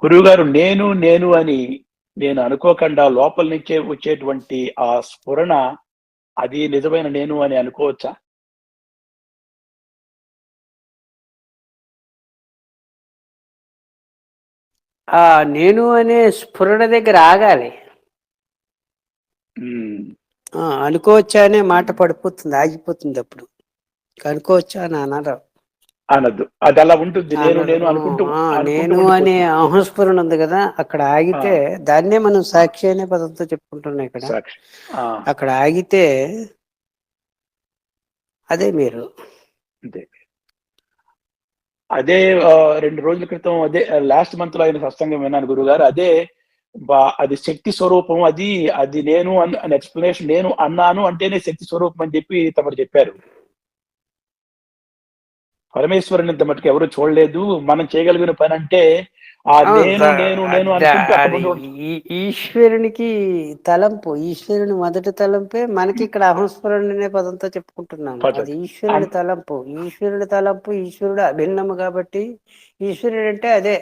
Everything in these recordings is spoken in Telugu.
గురువుగారు నేను నేను అని నేను అనుకోకుండా లోపల నుంచే వచ్చేటువంటి ఆ స్ఫురణ అది నిజమైన నేను అని అనుకోవచ్చా? ఆ నేను అనే స్ఫురణ దగ్గర ఆగాలి. అనుకోవచ్చా అనే మాట పడిపోతుంది ఆగిపోతుంది అప్పుడు. అనుకోవచ్చా అని అనరు అనద్దు అది అలా ఉంటుంది. నేను నేను అనుకుంటూ నేను. అనే అహంస్ఫురణ ఉంది కదా అక్కడ ఆగితే దాన్నే మనం సాక్షి అనే పదంతో చెప్పుకుంటున్నాం ఇక్కడ. అక్కడ ఆగితే అదే మీరు. అదే. రెండు రోజుల క్రితం అదే లాస్ట్ మంత్లో అయిన సత్సంగం విన్నాను గురుగారు. అదే అది శక్తి స్వరూపం అది అది నేను అని ఎక్స్ప్లెనేషన్ నేను అన్నాను అంటేనే శక్తి స్వరూపం అని చెప్పి తమరు చెప్పారు. పరమేశ్వరుని ఇంత మటుకు ఎవరు చూడలేదు. మనం చేయగలిగిన పని అంటే ఆ నేను నేను నేను ఈశ్వరునికి తలంపు ఈశ్వరుని మొదటి తలంపే మనకి ఇక్కడ అహంస్ఫురణ అనే పదంతో చెప్పుకుంటున్నాము పద- అది ఈశ్వరుని అం- తలంపు. ఈశ్వరుడి తలంపు ఈశ్వరుడు అభిన్నము కాబట్టి ఈశ్వరుడు అంటే అదే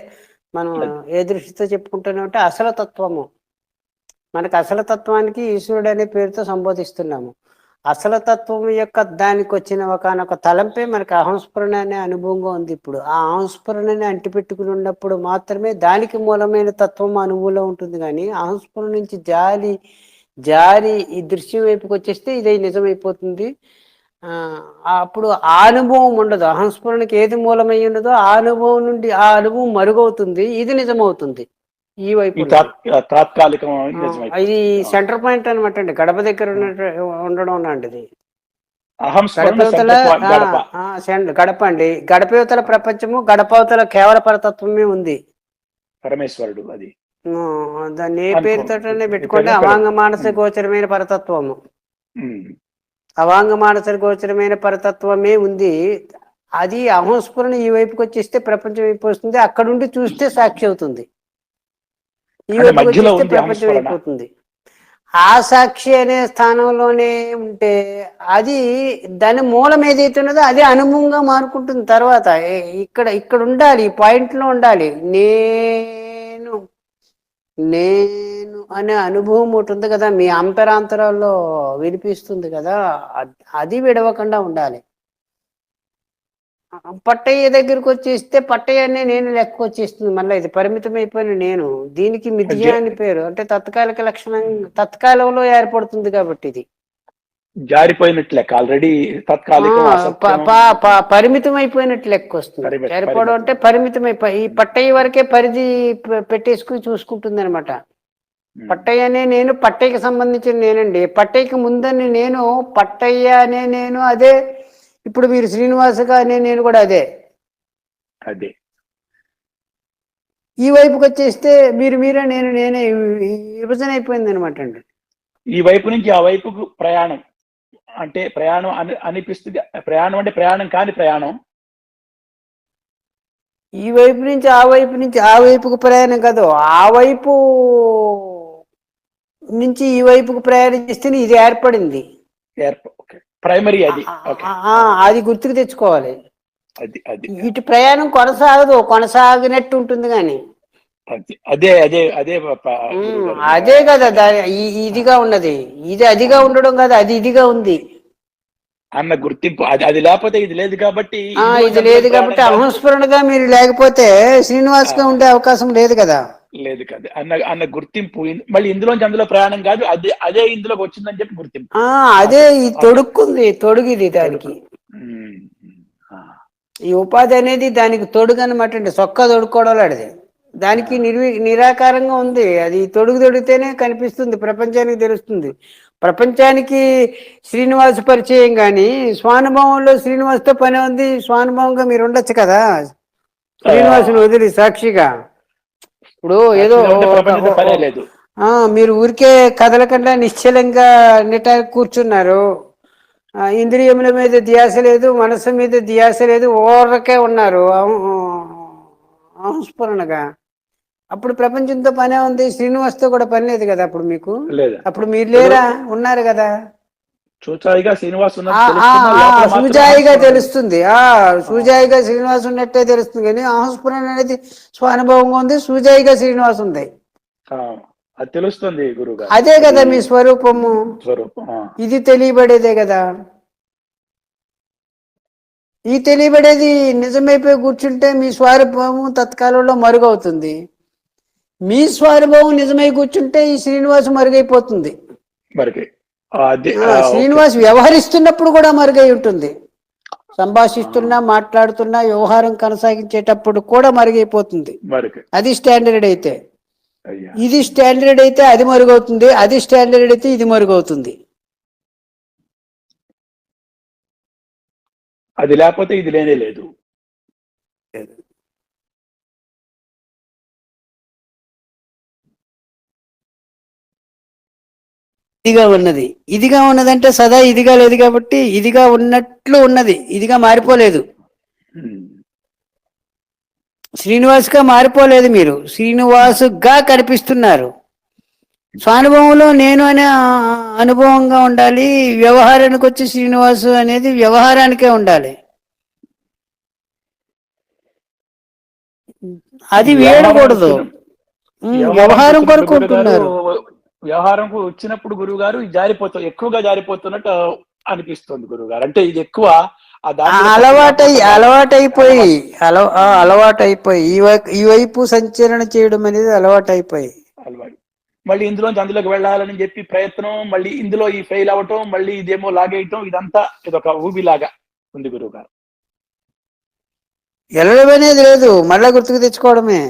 మనం ఏ దృష్టితో చెప్పుకుంటున్నామంటే అసలు తత్వము మనకు అసలు తత్వానికి ఈశ్వరుడు అనే పేరుతో సంబోధిస్తున్నాము. అసలు తత్వం యొక్క దానికి వచ్చిన ఒకనొక తలంపే మనకి అహంస్ఫురణ అనే అనుభవంగా ఉంది ఇప్పుడు. ఆ అహంస్ఫురణని అంటిపెట్టుకుని ఉన్నప్పుడు మాత్రమే దానికి మూలమైన తత్వం అనుభవంలో ఉంటుంది కానీ అహంస్ఫురణ నుంచి జాలి జారి ఈ దృశ్యం వైపుకి వచ్చేస్తే ఇది నిజమైపోతుంది. ఆ అప్పుడు ఆ అనుభవం ఉండదు. అహంస్ఫురణకి ఏది మూలమై ఉన్నదో ఆ అనుభవం నుండి ఆ అనుభవం మరుగవుతుంది. ఇది నిజమవుతుంది. ఈ వైపు తాత్కాలికం. ఇది సెంటర్ పాయింట్ అనమాట అండి. గడప దగ్గర ఉన్న- ఉండడం లాంటిది. గడపవతల గడప సెండ్- గడప. అండి. గడపవతల ప్రపంచము గడపవతల కేవల పరతత్వమే ఉంది. పరమేశ్వరుడు అది. దాన్ని ఏ. పేరుతోటనే పెట్టుకోండి. ఇక్కడ- అవాంగ మానస గోచరమైన పరతత్వము. అవాంగ మానస గోచరమైన పరతత్వమే ఉంది. అది అహంస్ఫురణ ఈ వైపుకి వచ్చేస్తే ప్రపంచం వస్తుంది అక్కడుండి చూస్తే సాక్షి అవుతుంది. ఈ మధ్యలో ప్రపంచం. అయిపోతుంది. ఆ సాక్షి అనే స్థానంలోనే ఉంటే అది దాని మూలం ఏదైతే ఉన్నదో అదే అనుభవంగా మారుకుంటుంది తర్వాత. ఏ- ఇక్కడ ఇక్కడ ఉండాలి ఈ పాయింట్లో ఉండాలి. నేను నేను అనే అనుభవం ఒకటి ఉంది కదా మీ అంతరాంతరాల్లో వినిపిస్తుంది కదా అద్- అది విడవకుండా ఉండాలి. పట్టయ్య దగ్గరికి వచ్చేస్తే పట్టయ్య అనే నేను లెక్క వచ్చేస్తుంది. మళ్ళీ ఇది పరిమితమైపోయిన నేను. దీనికి మిథ్య అని పేరు. అంటే తత్కాలిక లక్షణం తత్కాలంలో ఏర్పడుతుంది కాబట్టి ఇది. జారిపోయినట్లే ఆల్రెడీ తాత్కాలికం పరిమితం అయిపోయినట్లు లెక్క వస్తుంది. ఏర్పడం. అంటే పరిమితం అయిపోయి ఈ పట్టయ్య వరకే పరిధి పెట్టేసుకుని చూసుకుంటుంది అనమాట. పట్టయ్య అనే నేను పట్టయ్యకి సంబంధించిన నేనండి. పట్టయ్యకి ముందని నేను పట్టయ్య అనే నేను అదే ఇప్పుడు మీరు శ్రీనివాసగా అనే నేను కూడా అదే. అదే. ఈ వైపుకి వచ్చేస్తే మీరు మీరే నేను నేనే విభజన అయిపోయింది అనమాట అండి. ఈ వైపు నుంచి ఆ వైపుకు ప్రయాణం. అంటే ప్రయాణం అని అనిపిస్తుంది. ప్రయాణం అంటే ప్రయాణం కాని ప్రయాణం. ఈ వైపు నుంచి ఆ వైపు నుంచి ఆ వైపుకు ప్రయాణం కాదు. ఆ వైపు నుంచి ఈ వైపుకు ప్రయాణం చేస్తేనే ఇది ఏర్పడింది. ఏర్ప ఓకే. ప్రైమరీ అది. అది గుర్తుకు తెచ్చుకోవాలి. అది అది. ఇటు ప్రయాణం కొనసాగదు కొనసాగినట్టు ఉంటుంది కానీ. అది అదే అదే అదే కదా. ఇదిగా ఉన్నది. ఇది అదిగా ఉండడం కాదు అది ఇదిగా ఉంది. అన్న గుర్తింపు అది అది లేకపోతే ఇది లేదు కాబట్టి ఇది లేదు కాబట్టి కాదు. అహంస్ఫురణగా మీరు లేకపోతే శ్రీనివాస్గా ఉండే అవకాశం లేదు కదా. లేదు కదా. అన్న అన్న గుర్తింపు మళ్ళీ ఇందులోంచి అందులో ప్రయాణం కాదు అదే అదే ఇందులోకి వచ్చిందని చెప్పి గుర్తింపు. అదే ఈ తొడుక్కుంది తొడుగిది దానికి. ఈ ఉపాధి అనేది దానికి తొడుగు అనమాట అండి సొక్క తొడుక్కోవడం లాంటిది. దానికి నిర్వి నిరాకారంగా ఉంది. అది తొడుగు తొడిగితేనే కనిపిస్తుంది ప్రపంచానికి తెలుస్తుంది. ప్రపంచానికి శ్రీనివాస్ పరిచయం కానీ స్వానుభవంలో శ్రీనివాస్తో పని ఉంది స్వానుభవంగా మీరు ఉండొచ్చు కదా. శ్రీనివాసుని వదిలి సాక్షిగా. ఇప్పుడు ఏదో లేదు. మీరు ఊరికే కదలకుండా నిశ్చలంగా నిట కూర్చున్నారు. ఇంద్రియముల మీద ధ్యాస లేదు మనసు మీద ధ్యాస లేదు ఓరకే ఉన్నారు. అహంస్ఫురణగా. అప్పుడు ప్రపంచంతో పనే ఉంది శ్రీనివాస్తో కూడా పని లేదు కదా అప్పుడు మీకు? అప్పుడు మీరు లేరా? ఉన్నారు కదా. చూచాయిగా శ్రీనివాస్ సూజాయిగా. తెలుస్తుంది. ఆ సూజాయిగా శ్రీనివాస్ ఉన్నట్టే తెలుస్తుంది. కానీ ఆహస్ఫురణ అనేది స్వానుభవంగా ఉంది సూజాయిగా శ్రీనివాస్ ఉంది. అది తెలుస్తుంది గురువు గారు అదే కదా మీ స్వరూపము. స్వరూపం ఇది తెలియబడేదే కదా. ఈ తెలియబడేది నిజమైపోయి కూర్చుంటే మీ స్వానుభవం తత్కాలంలో మరుగవుతుంది. మీ స్వానుభవం నిజమై కూర్చుంటే ఈ శ్రీనివాసు మరుగైపోతుంది. ఓకే. శ్రీనివాస్ వ్యవహరిస్తున్నప్పుడు కూడా మరుగై ఉంటుంది. సంభాషిస్తున్నా మాట్లాడుతున్నా వ్యవహారం కొనసాగించేటప్పుడు కూడా మరుగైపోతుంది. అది స్టాండర్డ్ అయితే. ఇది స్టాండర్డ్ అయితే అది మరుగవుతుంది అది స్టాండర్డ్ అయితే ఇది మరుగవుతుంది. అది లేకపోతే ఇది లేనే లేదు. ఇదిగా ఉన్నది. ఇదిగా ఉన్నదంటే సదా ఇదిగా లేదు కాబట్టి ఇదిగా ఉన్నట్లు ఉన్నది. ఇదిగా మారిపోలేదు. ఉమ్. శ్రీనివాస్గా మారిపోలేదు మీరు. శ్రీనివాసుగా కనిపిస్తున్నారు. స్వానుభవంలో నేను అనే అనుభవంగా ఉండాలి. వ్యవహారానికి వచ్చి శ్రీనివాసు అనేది వ్యవహారానికే ఉండాలి. అది వేయకూడదు వ్యవహారం కొరకు ఉంటున్నారు. గురువుగారు, వ్యవహారం వచ్చినప్పుడు గురువు గారు జారిపోతూ ఎక్కువగా జారిపోతున్నట్టు అనిపిస్తుంది గురువు గారు అంటే ఇది ఎక్కువ అలవాటై అలవాటైపోయి అల ఆ, అలవాటైపోయి ఈ వైపు సంచలన చేయడం అనేది అలవాటైపోయి. అలవాటు. మళ్ళీ ఇందులోంచి అందులోకి వెళ్ళాలని చెప్పి ప్రయత్నం మళ్ళీ ఇందులో ఈ ఫెయిల్ అవ్వటం మళ్ళీ ఇదేమో లాగేయటం ఇదంతా ఇదొక ఊబిలాగా ఉంది గురువు గారు వెళ్ళడం అనేది లేదు. మళ్ళా గుర్తుకు తెచ్చుకోవడమే.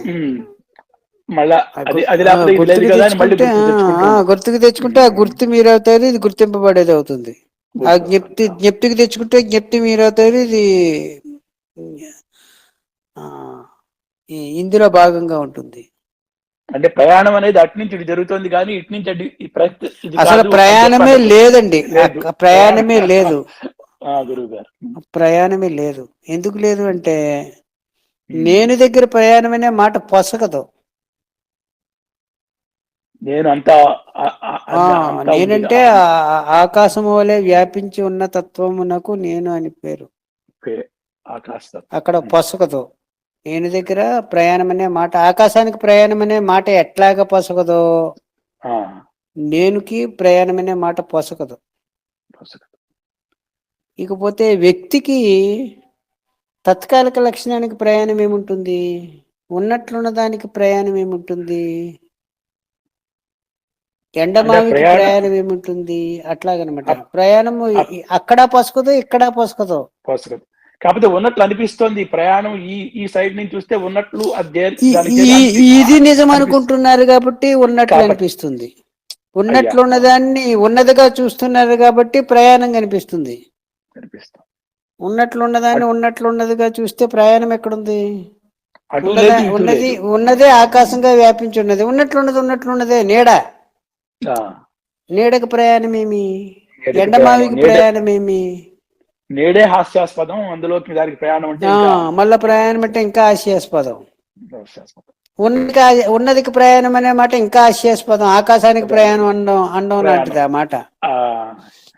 గుర్తుకు తెచ్చుకుంటే ఆ, తెచ్చుకుంటూ. ఆ, గుర్తుకు తెచ్చుకుంటే ఆ గుర్తు మీరు అవుతారు ఇది గుర్తింపబడేది అవుతుంది. ఆ జ్ఞప్తి జ్ఞప్తికి తెచ్చుకుంటే జ్ఞప్తి మీరు అవుతారు ఇది ఇందులో భాగంగా ఉంటుంది. అంటే ప్రయాణం అనేది అటు నుంచి ఇటు జరుగుతుంది కానీ ఇటు నుంచి అసలు ప్రయాణమే లేదండి. ప్రయాణమే లేదు. ప్రయాణమే లేదు. ఎందుకు లేదు అంటే నేను దగ్గర ప్రయాణం అనే మాట పొసగదు. నేను అంత నేనంటే ఆకాశము వలె వ్యాపించి ఉన్న తత్వమునకు నేను అని పేరు. అక్కడ పొసగదు. నేను దగ్గర ప్రయాణం అనే మాట ఆకాశానికి ప్రయాణం అనే మాట ఎట్లాగా పొసగదో ఆ, నేనుకి ప్రయాణం అనే మాట పుస్తకం. ఇకపోతే వ్యక్తికి తత్కాలిక లక్షణానికి ప్రయాణం ఏముంటుంది? ఉన్నట్లున్న దానికి ప్రయాణం ఏముంటుంది? ఎండమావికి ప్రయాణం- ప్రయాణం ఏముంటుంది? అట్లాగనమాట. ప్రయాణము ఇ- అక్కడ పొసకదు ఇక్కడ పొసకదు. కాకపోతే ఉన్నట్లు అనిపిస్తోంది ప్రయాణం ఈ ఈ సైడ్ నుంచి చూస్తే ఉన్నట్లు ఇది నిజం. అనుకుంటున్నారు కాబట్టి ఉన్నట్లు. అనిపిస్తుంది. ఉన్నట్లు ఉన్నదాన్ని ఉన్నదిగా చూస్తున్నారు కాబట్టి ప్రయాణం కనిపిస్తుంది. ఉన్నట్లు ఉన్నదాన్ని ఉన్నట్లు ఉన్నదిగా చూస్తే ప్రయాణం ఎక్కడుంది? అటు ఉన్నదా- లేదు ఇటు ఉన్నది లేదు. ఉన్నదే ఆకాశంగా వ్యాపించి ఉన్నది. ఉన్నట్లున్నది ఉన్నట్లున్నదే నీడ. నీడకు ప్రయాణం ఏమి నీడకి ఎండమావికి ప్రయాణం. నీడే- హాస్యాస్పదం అందులోకి దానికి ప్రయాణం అంటే మళ్ళా ప్రయాణం అంటే ఇంకా హాస్యాస్పదం. హాస్యాస్పదం. ఉన్నదికి ప్రయాణం అనే మాట ఇంకా హాస్యాస్పదం. ఆకాశానికి ప్రయాణం అనడం ప్రయాణం. లాంటిది ఆ మాట.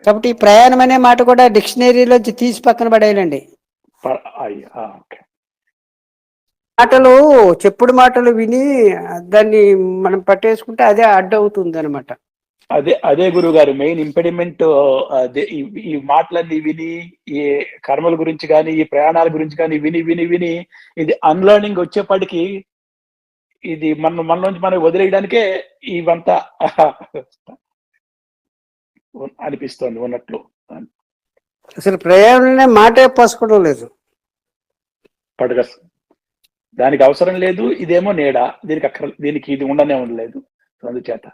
కాబట్టి ప్రయాణం అనే మాట కూడా డిక్షనరీలోంచి తీసి పక్కన పడేయాలండి. మాటలు చెప్పుడు మాటలు విని దాన్ని మనం పట్టేసుకుంటే అదే అడ్డవుతుంది అనమాట అదే అదే గురువు గారు మెయిన్ ఇంపెడిమెంట్ అదే ఈ- మాటలన్నీ విని ఈ కర్మల గురించి కానీ ఈ ప్రయాణాల గురించి కానీ విని విని విని ఇది అన్లర్నింగ్ వచ్చేప్పటికి ఇది మన మనలోంచి మనం వదిలేయడానికే ఇవంతా అనిపిస్తోంది ఉన్నట్లు. అసలు ప్రయాణం మాటే పోసుకోవడం లేదు పడగ దానికి అవసరం లేదు ఇదేమో నీడ దీనికి అక్కర దీనికి ఇది ఉండనే ఉండలేదు అందుచేత.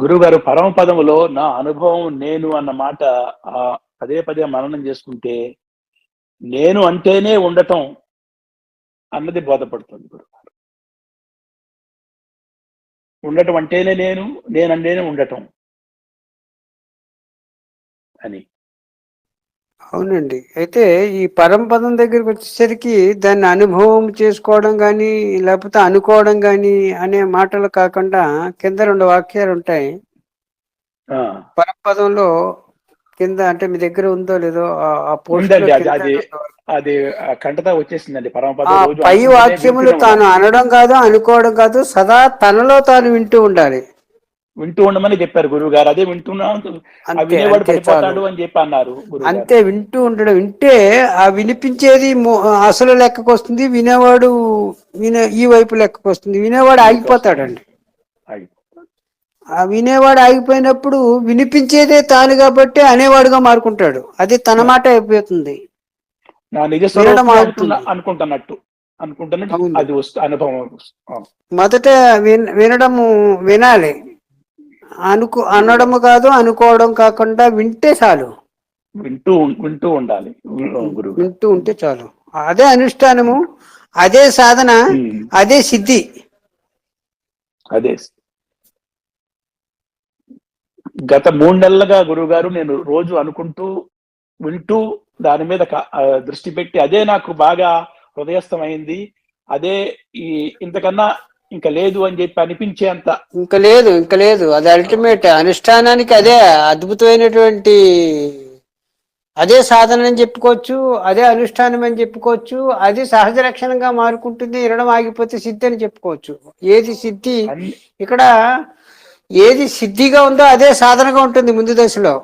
గురుగారు పరమపదములో నా అనుభవం నేను అన్న మాట పదే పదే మననం చేసుకుంటే నేను అంటేనే ఉండటం అన్నది బోధపడుతుంది గురుగారు. ఉండటం అంటేనే నేను నేనంటేనే ఉండటం అని. అవునండి. అయితే ఈ పరంపదం దగ్గరికి వచ్చేసరికి దాన్ని అనుభవం చేసుకోవడం కానీ లేకపోతే అనుకోవడం కానీ అనే మాటలు కాకుండా కింద రెండు వాక్యాలు ఉంటాయి. పరంపదంలో కింద అంటే మీ దగ్గర ఉందో లేదో ఆ- అది- అది కంటతా వచ్చేసిందండి పరమపదం పై వాక్యములు తాను. అనడం కాదు అనుకోవడం కాదు సదా తనలో తాను వింటూ ఉండాలి. వింటూ ఉండమని చెప్పారు గురువు గారు అదే వింటున్నా ఆ అంతే వినేవాడు అంతే పడిపోతాడు చాలు. అని చెప్పి అన్నారు. అంతే వింటూ ఉండడం. వింటే ఆ వినిపించేది అసలు లెక్కకు వస్తుంది వినేవాడు వినే ఈ వైపు లెక్కకు వస్తుంది. వినేవాడు ఆగిపోతాడండి. ఆగి. ఆ వినేవాడు ఆగిపోయినప్పుడు వినిపించేదే తాను కాబట్టి అనేవాడుగా మారుకుంటాడు. అది తన మాట అయిపోతుంది. వినడం అనుకుంటున్నట్టు. అనుకుంటున్నట్టు. అది వస్తు అనుభవం మొదట విన్ వినడము వినాలి. అనుకు అనడము కాదు అనుకోవడం కాకుండా వింటే చాలు. వింటూ వింటూ ఉండాలి. వింటూ ఉంటే చాలు. అదే అనుష్ఠానము అదే సాధన అదే సిద్ధి. అదే. గత మూడు నెలలుగా గురువు గారు నేను రోజు అనుకుంటూ వింటూ దాని మీద దృష్టి పెట్టి అదే నాకు బాగా హృదయస్థమైంది అదే ఈ ఇంతకన్నా ఇంకా లేదు అని చెప్పి అనిపించేంత. ఇంకా లేదు ఇంకా లేదు. అది అల్టిమేట్ అనుష్ఠానానికి అదే అద్భుతమైనటువంటి అదే సాధన అని చెప్పుకోవచ్చు అదే అనుష్ఠానం అని చెప్పుకోవచ్చు అది సహజ లక్షణంగా మారుకుంటుంది వినడం ఆగిపోతే సిద్ధి అని చెప్పుకోవచ్చు. ఏది సిద్ధి? ఇక్కడ ఏది సిద్ధిగా ఉందో అదే సాధనగా ఉంటుంది ముందు దశలో.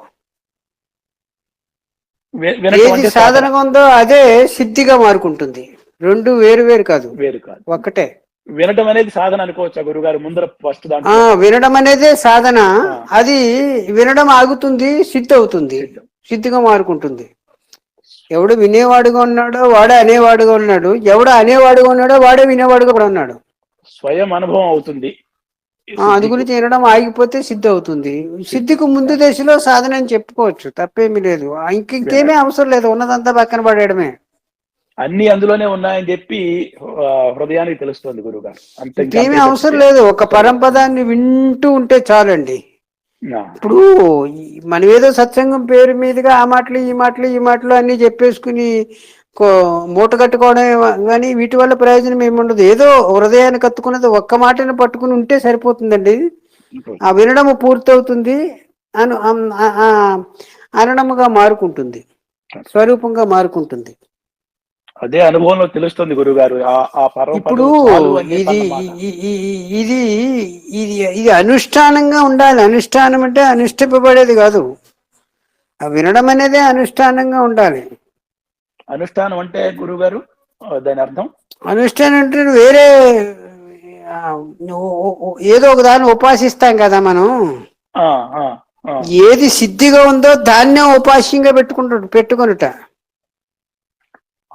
ఏది సాధనగా ఉందో అదే సిద్ధిగా మారుకుంటుంది. రెండు వేరు వేరు కాదు. వేరు కాదు. ఒక్కటే వినటం అనేది సాధన అనుకోవచ్చా గురుగారు? ముందర ఫస్ట్ ఆ దాంట్లో వినడం అనేదే సాధన. అది వినడం ఆగుతుంది సిద్ధి అవుతుంది. సిద్ధం. సిద్ధిగా మారుకుంటుంది. ఎవడు వినేవాడుగా ఉన్నాడో వాడే అనేవాడుగా ఉన్నాడు. ఎవడు అనేవాడుగా ఉన్నాడో వాడే వినేవాడుగా కూడా ఉన్నాడు. స్వయం అనుభవం అవుతుంది. ఆ, అది గురించి వినడం ఆగిపోతే సిద్ధి అవుతుంది. సిద్ధికి ముందు దశలో సాధన అని చెప్పుకోవచ్చు. తప్పేమీ లేదు. ఇంకేమీ అవసరం లేదు. ఉన్నదంతా పక్కన పడేయడమే. అన్ని అందులోనే ఉన్నాయని చెప్పి హృదయానికి తెలుస్తుంది అంతే ఇంకేమీ అంతే అవసరం. లేదు. ఒక పరంపదాన్ని వింటూ ఉంటే చాలండి. ఇప్పుడు మనం ఏదో సత్సంగం పేరు మీదుగా ఆ మాటలు ఈ మాటలు ఈ మాటలు అన్ని చెప్పేసుకుని మూట కట్టుకోవడం కానీ వీటి వల్ల ప్రయోజనం ఏమి ఉండదు ఏదో హృదయాన్ని కత్తుకున్నది ఒక్క మాటను పట్టుకుని ఉంటే సరిపోతుందండి. ఆ వినడము పూర్తవుతుంది అను అనడముగా మారుకుంటుంది. స్వరూపంగా మారుకుంటుంది. అదే అనుభవంలో తెలుస్తుంది గురుగారు. ఆ ఇప్పుడు ఇది ఇది ఇది ఇది అనుష్ఠానంగా ఉండాలి. అనుష్ఠానం అంటే అనుష్ఠింపబడేది కాదు. వినడం అనేదే అనుష్ఠానంగా ఉండాలి. అనుష్ఠానం అంటే గురుగారు దాని అర్థం? అనుష్ఠానం అంటే వేరే ఏదో ఒక దాన్ని ఉపాసిస్తాం కదా మనం. ఏది సిద్ధిగా ఉందో దాన్నే ఉపాస్యంగా పెట్టుకుంటాడు పెట్టుకొనుట.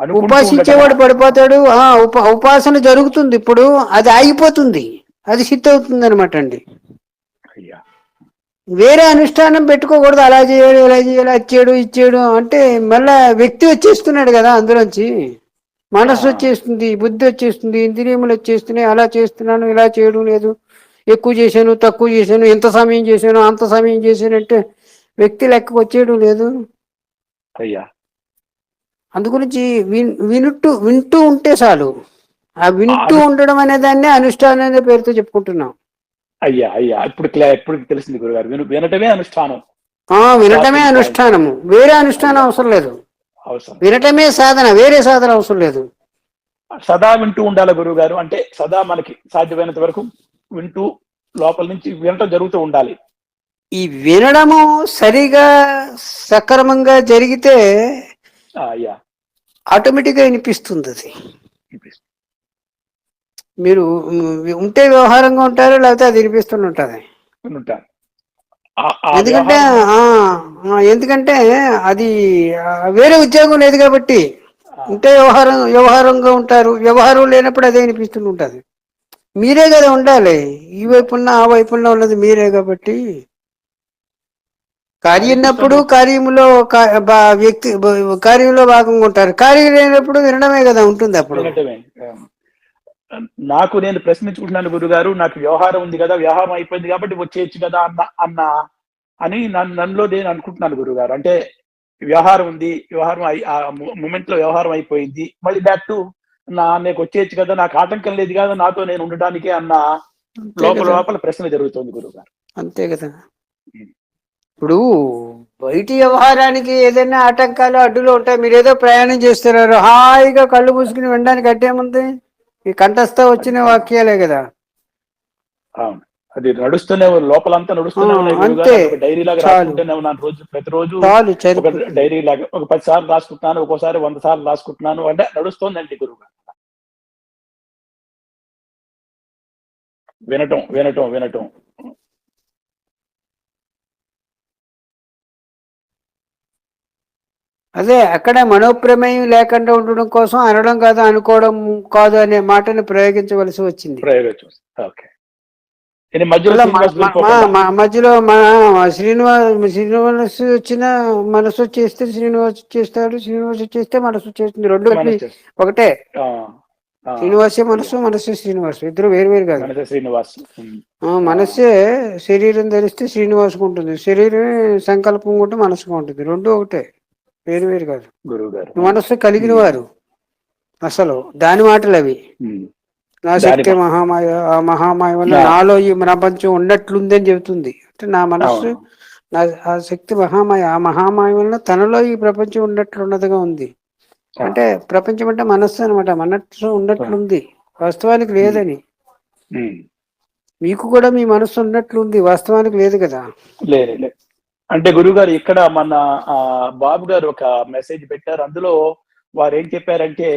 ఉపాసించేవాడు? పడిపోతాడు. ఆ ఉప ఉపాసన జరుగుతుంది. ఇప్పుడు అది ఆగిపోతుంది. అది సిద్ధి అవుతుంది అనమాట అండి. అయ్యా. వేరే అనుష్ఠానం పెట్టుకోకూడదు. అలా చేయాలి ఇలా చేయాలి అది చేయడు చేయడు అంటే మళ్ళా వ్యక్తి వచ్చేస్తున్నాడు కదా అందులోంచి. మనసు. వచ్చేస్తుంది బుద్ధి వచ్చేస్తుంది ఇంద్రియములు వచ్చేస్తున్నాయి. అలా చేస్తున్నాను ఇలా చేయడం లేదు. ఎక్కువ చేశాను తక్కువ చేశాను ఎంత సమయం చేశాను అంత సమయం చేశాను అంటే వ్యక్తి లెక్కకు వచ్చేయడం లేదు. అయ్యా. అందుగురించి విన్ వినుట్టు వింటూ ఉంటే చాలు. ఆ వింటూ ఉండడం అనే దాన్ని అనుష్ఠానం అనే పేరుతో చెప్పుకుంటున్నాం. అయ్యా అయ్యా ఇప్పుడు ఇప్పుడు తెలిసింది గురుగారు. విను వినటమే అనుష్ఠానం. ఆ వినటమే అనుష్ఠానము. వేరే అనుష్ఠానం అవసరం లేదు. అవసరం. వినటమే సాధన వేరే సాధన అవసరం లేదు. సదా వింటూ ఉండాలి గురువు గారు అంటే సదా మనకి సాధ్యమైనంత వరకు వింటూ లోపల నుంచి వినటం జరుగుతూ ఉండాలి. ఈ వినడము సరిగా సక్రమంగా జరిగితే ఆ, అయ్యా ఆటోమేటిక్గా వినిపిస్తుంది. అది మీరు ఉంటే వ్యవహారంగా ఉంటారు లేకపోతే అది వినిపిస్తూనే ఉంటుంది. ఎందుకంటే ఎందుకంటే అది వేరే ఉద్యోగం లేదు కాబట్టి ఉంటే వ్యవహారం వ్యవహారంగా ఉంటారు. వ్యవహారం లేనప్పుడు అదే వినిపిస్తూ ఉంటుంది. మీరే కదా ఉండాలి. ఈ వైపు ఉన్న ఆ వైపు ఉన్న ఉన్నది మీరే కాబట్టి కార్యం ఉన్నప్పుడు కార్యములో వ్యక్తి కార్యంలో భాగంగా ఉంటారు. కార్యం లేనప్పుడు వినడమే కదా ఉంటుంది అప్పుడు. నాకు నేను ప్రశ్నించుకుంటున్నాను గురుగారు నాకు వ్యవహారం ఉంది కదా వ్యవహారం అయిపోయింది కాబట్టి వచ్చేయచ్చు కదా అన్న అన్న అని నన్ను నన్నులో నేను అనుకుంటున్నాను గురుగారు. అంటే వ్యవహారం ఉంది వ్యవహారం అయి- ఆ మూమెంట్లో వ్యవహారం అయిపోయింది మళ్ళీ బ్యాక్ టు నా నాకు వచ్చేయచ్చు కదా నాకు ఆటంకం లేదు కదా నాతో నేను ఉండడానికి అన్న లోపల. లోపల ప్రశ్న జరుగుతుంది గురుగారు. అంతే కదా. ఇప్పుడు బయటి వ్యవహారానికి ఏదైనా ఆటంకాలు అడ్డులు ఉంటాయి మీరు ఏదో ప్రయాణం చేస్తున్నారు హాయిగా కళ్ళు మూసుకుని వినడానికి అడ్డేముంది ఈ కంఠస్థ వచ్చిన వాక్యాలే కదా. అది నడుస్తూనే లోపలంతా నడుస్తూనే డైరీ లాగా. రాసుకుంటూనే ఉన్నాను రోజు ప్రతిరోజు డైరీ లాగా ఒక పది సార్లు రాసుకుంటున్నాను ఒక్కోసారి వంద సార్లు రాసుకుంటున్నాను అంటే నడుస్తోందండి గురువు గారు వినటం వినటం వినటం. అదే అక్కడ మనోప్రమేయం లేకుండా ఉండడం కోసం అనడం కాదు అనుకోవడం కాదు అనే మాటను ప్రయోగించవలసి వచ్చింది. మధ్యలో మన శ్రీనివాస్ శ్రీనివాస్ వచ్చిన మనసు చేస్తే శ్రీనివాస్ చేస్తాడు శ్రీనివాస్ చేస్తే మనసు చేస్తుంది. రెండు. ఒకటే. శ్రీనివాసే మనసు మనసే శ్రీనివాస్. ఇద్దరు వేరు వేరు కాదు. శ్రీనివాస్. ఉమ్, ఆ, మనసే శరీరం ధరిస్తే శ్రీనివాసుకు ఉంటుంది. శరీరమే సంకల్పం ఉంటే మనసుకు ఉంటుంది. రెండు ఒకటే. వేరు వేరు కాదు. గురువు గారు మనస్సు కలిగిన వారు. అసలు దాని మాటలు అవి. నా శక్తి మహామాయ ఆ మహామాయ వల్ల నాలో ఈ ప్రపంచం ఉన్నట్లుంది అని చెబుతుంది. అంటే నా మనస్సు. నా ఆ శక్తి మహామాయ ఆ మహామాయ వల్ల తనలో ఈ ప్రపంచం ఉన్నట్లున్నదిగా ఉంది. అంటే ప్రపంచం అంటే మనస్సు అనమాట మనస్సు ఉన్నట్లుంది. వాస్తవానికి లేదని. మీకు కూడా మీ మనస్సు ఉన్నట్లుంది. వాస్తవానికి లేదు కదా. లేదు. అంటే గురువు గారు ఇక్కడ మన ఆ, బాబు గారు ఒక మెసేజ్ పెట్టారు. అందులో వారు ఏం చెప్పారంటే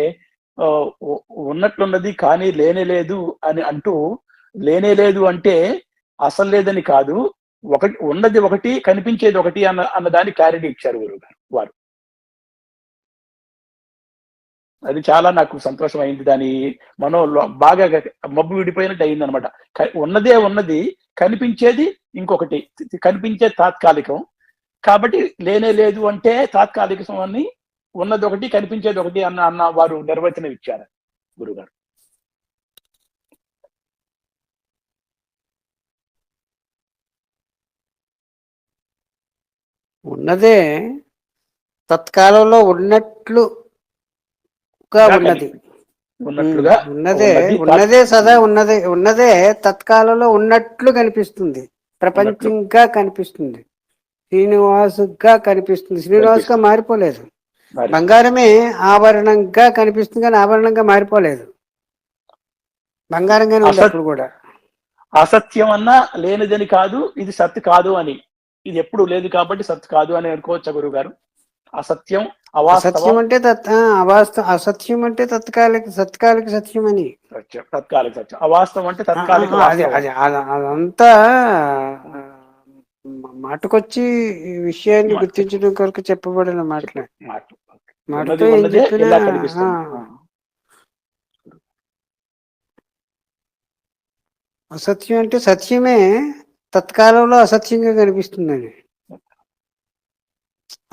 ఆ, ఉన్నట్లున్నది కానీ లేనే లేదు అని అంటూ లేనే లేదు అంటే అసలు లేదని కాదు. ఒకటి ఉన్నది ఒకటి కనిపించేది ఒకటి అన్న అన్న దాన్ని క్లారిటీ ఇచ్చారు గురువు గారు వారు. అది చాలా నాకు సంతోషం అయింది దాని మనో బాగా మబ్బు విడిపోయినట్టు అయింది అనమాట ఉన్నదే ఉన్నది కనిపించేది ఇంకొకటి. కనిపించే తాత్కాలికం. కాబట్టి లేనే లేదు అంటే తాత్కాలికం అని ఉన్నది ఒకటి కనిపించేది ఒకటి అన్న అన్న వారు నిర్వచనం ఇచ్చారు గురుగారు. ఉన్నదే తత్కాలంలో ఉన్నట్లు ఉన్నది. ఉన్నట్లుగా ఉన్నదే ఉన్నది. సదా ఉన్నదే ఉన్నదే తత్కాలంలో ఉన్నట్లు కనిపిస్తుంది. ప్రపంచంగా కనిపిస్తుంది. శ్రీనివాసుగా కనిపిస్తుంది. శ్రీనివాసుగా మారిపోలేదు. మరి బంగారమే ఆభరణంగా కనిపిస్తుంది కానీ ఆభరణంగా మారిపోలేదు. బంగారంగానే ఉంది అప్పుడు కూడా. అసత్యం అన్నా లేనిదని కాదు ఇది సత్ కాదు అని. ఇది ఎప్పుడు లేదు కాబట్టి సత్ కాదు అని అనుకోవచ్చా గురువు గారు అసత్యం అసత్యం అవాస్తవం అంటే అసత్యం అంటే తత్కాలిక సత్కాలిక సత్యం అని సత్యం. తత్కాలిక సత్యం అవాస్తవం అంటే తాత్కాలిక అదంతా మాటకొచ్చి విషయాన్ని. గుర్తించడం కొరకు చెప్పబడిన మాటలే. మాట. మాటతో ఏం చెప్పినా అసత్యం అంటే సత్యమే తత్కాలంలో అసత్యంగా కనిపిస్తుందని.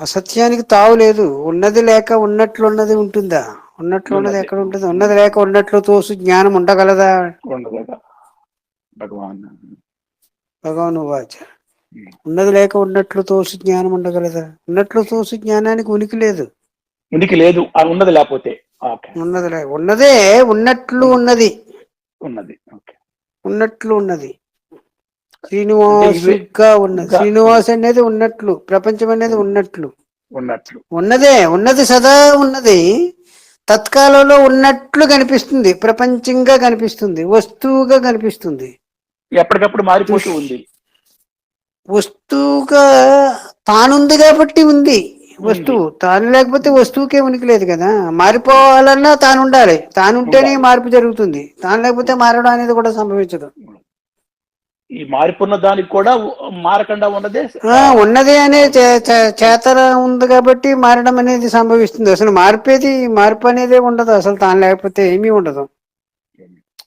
అసత్యానికి తావు లేదు. ఉన్నది లేక ఉన్నట్లు ఉన్నది ఉంటుందా? ఉన్నట్లు ఉన్నది. ఎక్కడ ఉంటుంది ఉన్నది లేక ఉన్నట్లు తోసు జ్ఞానం ఉండగలదా? భగవాన్. భగవాన్ వాచ ఉన్నది లేక ఉన్నట్లు తోసు జ్ఞానం ఉండగలదా? ఉన్నట్లు తోసు జ్ఞానానికి ఉనికి లేదు. ఉనికి లేదు. ఉన్నది లేకపోతే. ఉన్నది లే. ఉన్నదే ఉన్నట్లు ఉన్నది. ఉన్నది. ఓకే. ఉన్నట్లు ఉన్నది. శ్రీనివాసుగా ఉన్నది ఇంకా- శ్రీనివాస్ అనేది ఉన్నట్లు ప్రపంచం అనేది ఉన్నట్లు. ఉన్నట్లు. ఉన్నదే ఉన్నది సదా ఉన్నది. తత్కాలంలో ఉన్నట్లు కనిపిస్తుంది ప్రపంచంగా కనిపిస్తుంది వస్తువుగా కనిపిస్తుంది. ఎప్పటికప్పుడు మారిపోతూ ఉంది. వస్తువుగా తానుంది కాబట్టి ఉంది. వస్తువు తాను లేకపోతే వస్తువుకే ఉనికి లేదు కదా. మారిపోవాలన్నా తాను ఉండాలి. తాను ఉంటేనే మార్పు జరుగుతుంది. తాను లేకపోతే మారడం అనేది కూడా సంభవించదు. ఈ మారిపోయిన దానికి కూడా మారకుండా ఉన్నదే ఆ, ఉన్నది అనే చే- చే- చేతన ఉంది కాబట్టి మారడం అనేది సంభవిస్తుంది. అసలు మార్పేది మార్పు అనేది ఉండదు. అసలు తాను లేకపోతే ఏమీ ఉండదు.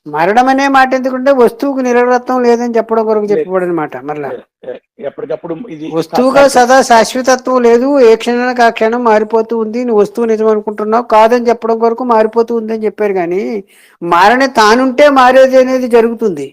మరణం అనే మాట ఎందుకంటే వస్తువుకు నిరవరత్వం లేదని చెప్పడం కొరకు చెప్పబడిన మాట. మరలా. ఎప్పటికప్పుడు ఇది వస్తువుగా సదా శాశ్వతత్వం లేదు. ఏ క్షణానికి ఆ క్షణం మారిపోతూ ఉంది. నువ్వు వస్తువు నిజం అనుకుంటున్నావు కాదని చెప్పడం కొరకు మారిపోతూ ఉంది అని చెప్పారు కానీ మారని తానుంటే మారేది అనేది జరుగుతుంది.